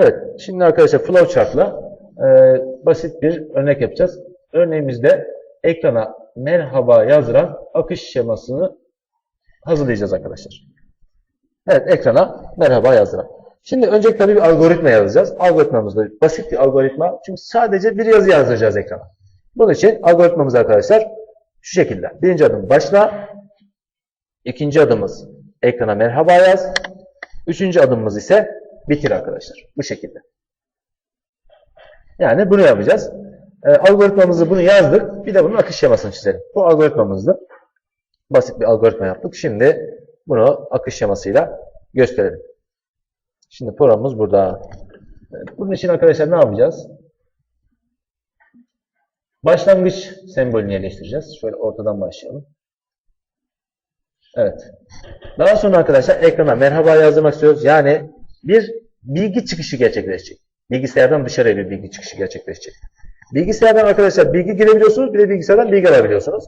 Evet, şimdi arkadaşlar flowchart'la e, basit bir örnek yapacağız. Örneğimizde ekrana merhaba yazdıran akış şemasını hazırlayacağız arkadaşlar. Evet, ekrana merhaba yazdıran. Şimdi öncelikle tabii bir algoritma yazacağız. Algoritmamız da basit bir algoritma. Çünkü sadece bir yazı yazdıracağız ekrana. Bunun için algoritmamız arkadaşlar şu şekilde. Birinci adım başla. İkinci adımız ekrana merhaba yaz. Üçüncü adımımız ise bitir arkadaşlar. Bu şekilde. Yani bunu yapacağız. E, algoritmamızı bunu yazdık. Bir de bunun akış şemasını çizelim. Bu algoritmamızdı. Basit bir algoritma yaptık. Şimdi bunu akış şemasıyla gösterelim. Şimdi programımız burada. Bunun için arkadaşlar ne yapacağız? Başlangıç sembolünü yerleştireceğiz. Şöyle ortadan başlayalım. Evet. Daha sonra arkadaşlar ekrana merhaba yazdırmak istiyoruz. Yani bir bilgi çıkışı gerçekleşecek. Bilgisayardan dışarıya bir bilgi çıkışı gerçekleşecek. Bilgisayardan arkadaşlar bilgi girebiliyorsunuz. Bir de bilgisayardan bilgi alabiliyorsunuz.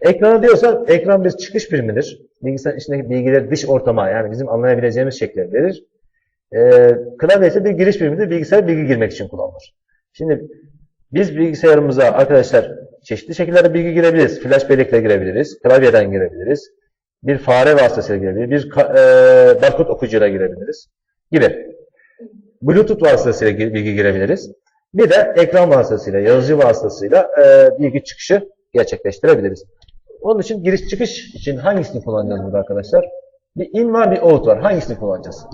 Ekrana diyorsa ekran bir çıkış birimidir. Bilgisayar içindeki bilgileri dış ortama yani bizim anlayabileceğimiz şekilde verir. Ee, klavye ise bir giriş birimidir. Bilgisayar bilgi girmek için kullanılır. Şimdi biz bilgisayarımıza arkadaşlar çeşitli şekillerde bilgi girebiliriz. Flash bellekle girebiliriz. Klavyeden girebiliriz. Bir fare vasıtasıyla girebiliriz. Bir e, barkod okuyucuyla girebiliriz. Gibi. Bluetooth vasıtasıyla gi- bilgi girebiliriz. Bir de ekran vasıtasıyla, yazıcı vasıtasıyla e, bilgi çıkışı gerçekleştirebiliriz. Onun için giriş çıkış için hangisini kullanacağız burada arkadaşlar? Bir in var, bir out var. Hangisini kullanacağız?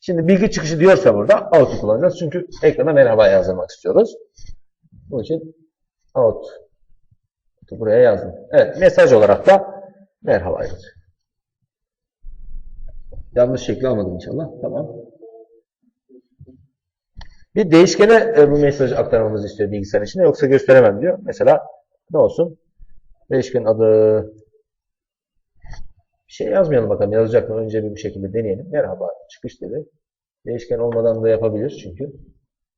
Şimdi bilgi çıkışı diyorsa burada out'u kullanacağız. Çünkü ekrana merhaba yazdırmak istiyoruz. Bunun için out buraya yazdım. Evet, mesaj olarak da merhaba yazıyor. Yanlış şekli almadım inşallah. Tamam. Bir değişkene e, bu mesajı aktarmamızı istiyor bilgisayar içinde. Yoksa gösteremem diyor. Mesela ne olsun? Değişkenin adı bir şey yazmayalım bakalım. Yazacak mı? Önce bir bu şekilde deneyelim. Merhaba çıkış dedi. Değişken olmadan da yapabilir çünkü.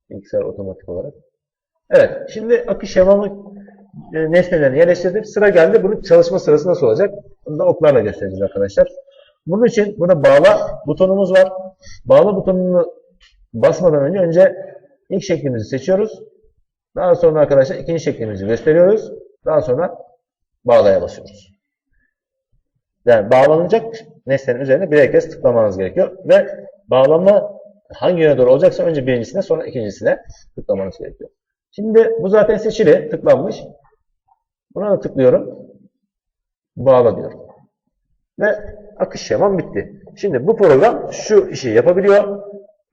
Bilgisayar otomatik olarak. Evet. Şimdi akış şemamı e, nesnelerini yerleştirdik. Sıra geldi. Bunun çalışma sırası nasıl olacak? Bunu da oklarla göstereceğiz arkadaşlar. Bunun için buna bağla butonumuz var. Bağla butonunu basmadan önce önce ilk şeklimizi seçiyoruz. Daha sonra arkadaşlar ikinci şeklimizi gösteriyoruz. Daha sonra bağlaya basıyoruz. Yani bağlanacak nesnenin üzerine birer kez tıklamanız gerekiyor. Ve bağlama hangi yöne doğru olacaksa önce birincisine sonra ikincisine tıklamanız gerekiyor. Şimdi bu zaten seçili, tıklanmış. Buna da tıklıyorum. Bağla diyorum. Ve akış şemam bitti. Şimdi bu program şu işi yapabiliyor.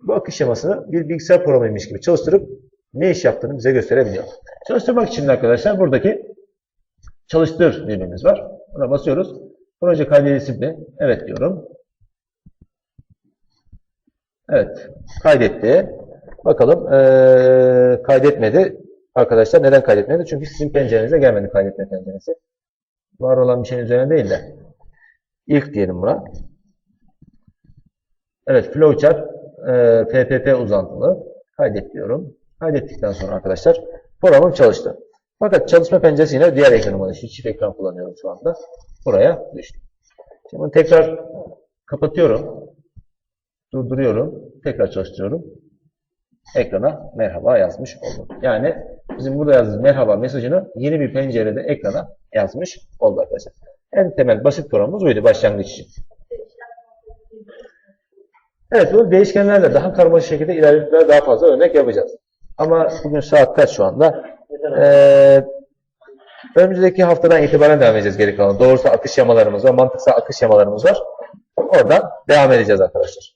Bu akış şemasını bir bilgisayar programıymış gibi çalıştırıp ne iş yaptığını bize gösterebiliyor. Çalıştırmak için arkadaşlar buradaki çalıştır düğmemiz var. Buna basıyoruz. Proje kaydedilsin Evet diyorum. Evet. Kaydetti. Bakalım ee, kaydetmedi. Arkadaşlar neden kaydetmedi? Çünkü sizin pencerenize gelmedi kaydetme penceresi. Var olan bir şeyin üzerine değil de. İlk diyelim buna. Evet. Flowchart e, PPP uzantılı. Kaydet diyorum. Kaydettikten sonra arkadaşlar programım çalıştı. Fakat çalışma penceresi yine diğer ekranıma düştü. Çift ekran kullanıyorum şu anda. Buraya düştü. Şimdi tekrar kapatıyorum. Durduruyorum. Tekrar çalıştırıyorum. Ekrana merhaba yazmış oldum. Yani bizim burada yazdığımız merhaba mesajını yeni bir pencerede ekrana yazmış oldu arkadaşlar. En temel basit programımız buydu başlangıç için. Evet bu değişkenlerle daha karmaşık şekilde ilerleyip daha fazla örnek yapacağız. Ama bugün saat kaç şu anda? Ee, önümüzdeki haftadan itibaren devam edeceğiz geri kalan. Doğrusu akış şemalarımız var, mantıksal akış şemalarımız var. Oradan devam edeceğiz arkadaşlar.